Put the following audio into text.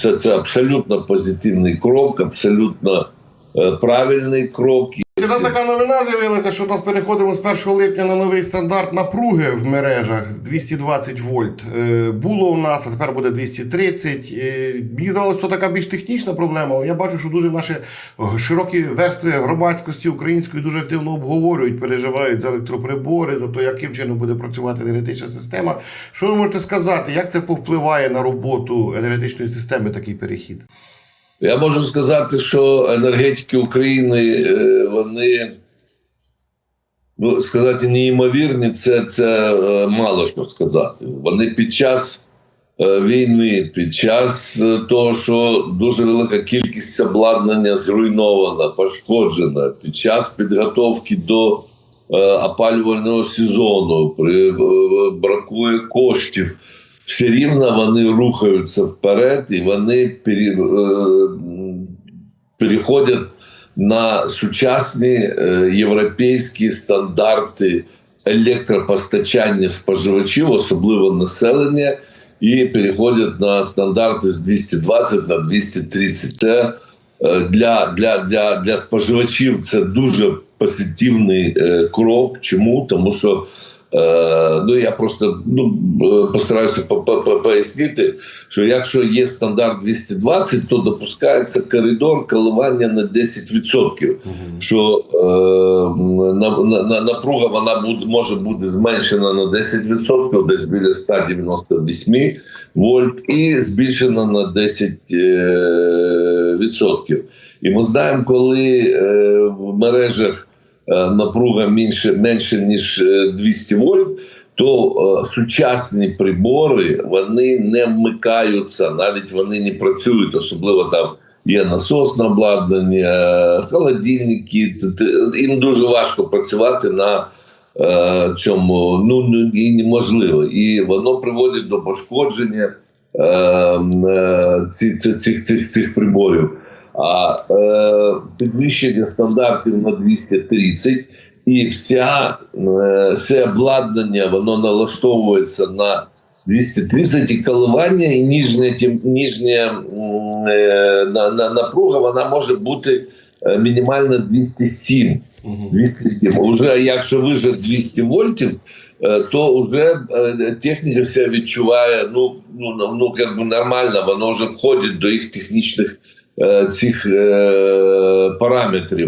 Це, це абсолютно позитивний крок, абсолютно е, правильний крок. У нас така новина з'явилася, що нас переходимо з 1 липня на новий стандарт напруги в мережах 220 вольт. Е, Було у нас, а тепер буде 230. Е, Мені здавалося, що така більш технічна проблема, але я бачу, що дуже наші е, широкі верстви громадськості української дуже активно обговорюють, переживають за електроприбори, за те, яким чином буде працювати енергетична система. Що ви можете сказати, як це повпливає на роботу енергетичної системи такий перехід? Я можу сказати, що енергетики України, е, вони, ну, сказати, неймовірні, це, це е, мало що сказати. Вони під час е, війни, під час того, що дуже велика кількість обладнання зруйнована, пошкоджена, під час підготовки до опалювального сезону, при, бракує коштів все рівно вони рухаються вперед і вони пере, е, переходять на сучасні е, європейські стандарти електропостачання споживачів, особливо населення, і переходять на стандарти з 220 на 230. Це е, для, для, для, для споживачів це дуже позитивний крок. Чому? Тому що ну я просто ну, е, постараюся по- по- по- пояснити, що якщо є стандарт 220, то допускається коридор коливання на 10%. Що е, на, на, на, напруга вона буде, може бути зменшена на 10%, десь біля 198 вольт, і збільшена на 10%. Е, відсотків. І ми знаємо, коли е, в мережах е, напруга менше, менше ніж е, 200 вольт, то е, сучасні прибори вони не вмикаються, навіть вони не працюють, особливо там. Є насосне обладнання, холодильники. Їм дуже важко працювати на е, цьому. Ну ну, і неможливо. І воно приводить до пошкодження е, е, ці- цих, цих, цих приборів. А е, підвищення стандартів на 230 і вся, е, все обладнання воно налаштовується на 230 і коливання, і ніжня, тем- ніжня е, на, на, напруга вона може бути мінімально 207. 207. Уже якщо виже 200 вольтів, е, то вже е, техніка себе відчуває ну, ну, ну, ну нормально, воно вже входить до їх технічних цих е, параметрів.